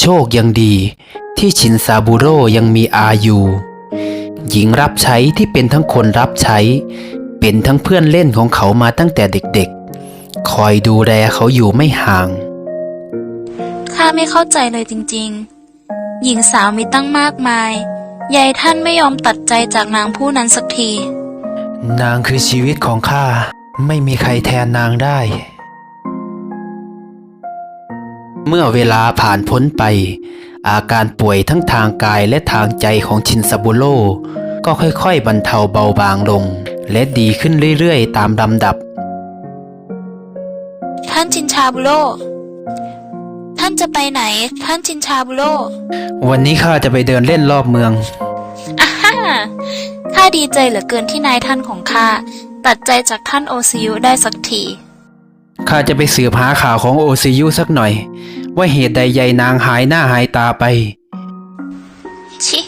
โชคยังดี ที่ชินซาบุโร่ยังมีอาอยู่หญิงรับใช้ที่เป็นทั้งคนรับใช้ เป็นทั้งเพื่อนเล่นของเขามาตั้งแต่เด็กๆ คอยดูแลเขาอยู่ไม่ห่าง ข้าไม่เข้าใจเลยจริงๆ หญิงสาวมีตั้งมากมาย ยายท่านไม่ยอมตัดใจจากนางผู้นั้นสักที นางคือชีวิตของข้า ไม่มีใครแทนนางได้ เมื่อเวลาผ่านพ้นไป อาการป่วยทั้งทางกายและทางใจของชินซาบุโร่ก็ค่อยๆ บรรเทาเบาบางลง และดีขึ้นเรื่อยๆ ตามลำดับ ท่านจินชาบุโรท่านจะไปไหน ท่านจินชาบุโรวันนี้ข้าจะไปเดินเล่นรอบเมืองอ่าฮ่าข้าดีใจเหลือเกินที่นายท่านของข้าตัดใจจากท่านโอซิยุได้สักที ข้าจะไปสืบหาข่าวของโอซิยุสักหน่อย ว่าเหตุใดยายนางหายหน้าหายตาไป ชิ